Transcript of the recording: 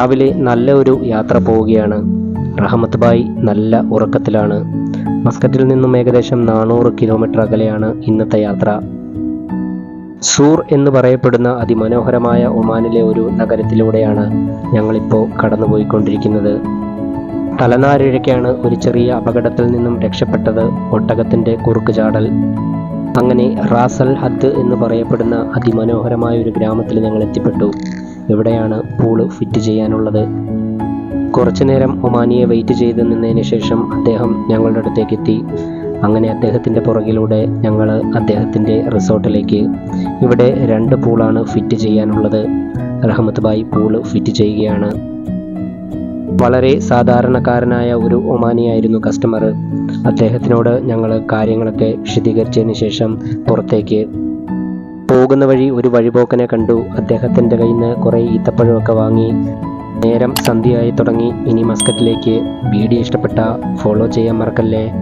രാവിലെ നല്ല ഒരു യാത്ര പോവുകയാണ്. റഹമത്ത് ബായ് നല്ല ഉറക്കത്തിലാണ്. മസ്കറ്റിൽ നിന്നും ഏകദേശം നാനൂറ് കിലോമീറ്റർ അകലെയാണ് ഇന്നത്തെ യാത്ര. സൂർ എന്ന് പറയപ്പെടുന്ന അതിമനോഹരമായ ഒമാനിലെ ഒരു നഗരത്തിലൂടെയാണ് ഞങ്ങളിപ്പോൾ കടന്നുപോയിക്കൊണ്ടിരിക്കുന്നത്. തലനാരിഴയ്ക്കാണ് ഒരു ചെറിയ അപകടത്തിൽ നിന്നും രക്ഷപ്പെട്ടത് ഒട്ടകത്തിന്റെ കുറുക്ക് ചാടൽ. അങ്ങനെ റാസൽ ഹദ് എന്ന് പറയപ്പെടുന്ന അതിമനോഹരമായ ഒരു ഗ്രാമത്തിൽ ഞങ്ങൾ എത്തിപ്പെട്ടു. ഇവിടെയാണ് പൂൾ ഫിറ്റ് ചെയ്യാനുള്ളത്? കുറച്ചു നേരം ഒമാനിയെ വെയിറ്റ് ചെയ്ത് നിന്നതിന് ശേഷം അദ്ദേഹം ഞങ്ങളുടെ അടുത്തേക്ക് എത്തി. അങ്ങനെ അദ്ദേഹത്തിന്റെ പുറകിലൂടെ ഞങ്ങൾ അദ്ദേഹത്തിന്റെ റിസോർട്ടിലേക്ക്. ഇവിടെ രണ്ട് പൂളാണ് ഫിറ്റ് ചെയ്യാനുള്ളത്. റഹമത്ത് ബായി പൂൾ ഫിറ്റ് ചെയ്യുകയാണ്. വളരെ സാധാരണക്കാരനായ ഒരു ഒമാനിയായിരുന്നു കസ്റ്റമർ അദ്ദേഹത്തിനോട് ഞങ്ങൾ കാര്യങ്ങളൊക്കെ വിശദീകരിച്ചതിന് ശേഷം പുറത്തേക്ക് പോകുന്ന വഴി ഒരു വഴിപോക്കനെ കണ്ടു. അദ്ദേഹത്തിന്റെ കയ്യിൽ നിന്ന് കുറേ ഈത്തപ്പഴമൊക്കെ വാങ്ങി. നേരം സന്ധ്യയായി തുടങ്ങി. ഇനി മസ്കറ്റിലേക്ക്. വീഡിയോ ഇഷ്ടപ്പെട്ട. ഫോളോ ചെയ്യാൻ മറക്കല്ലേ?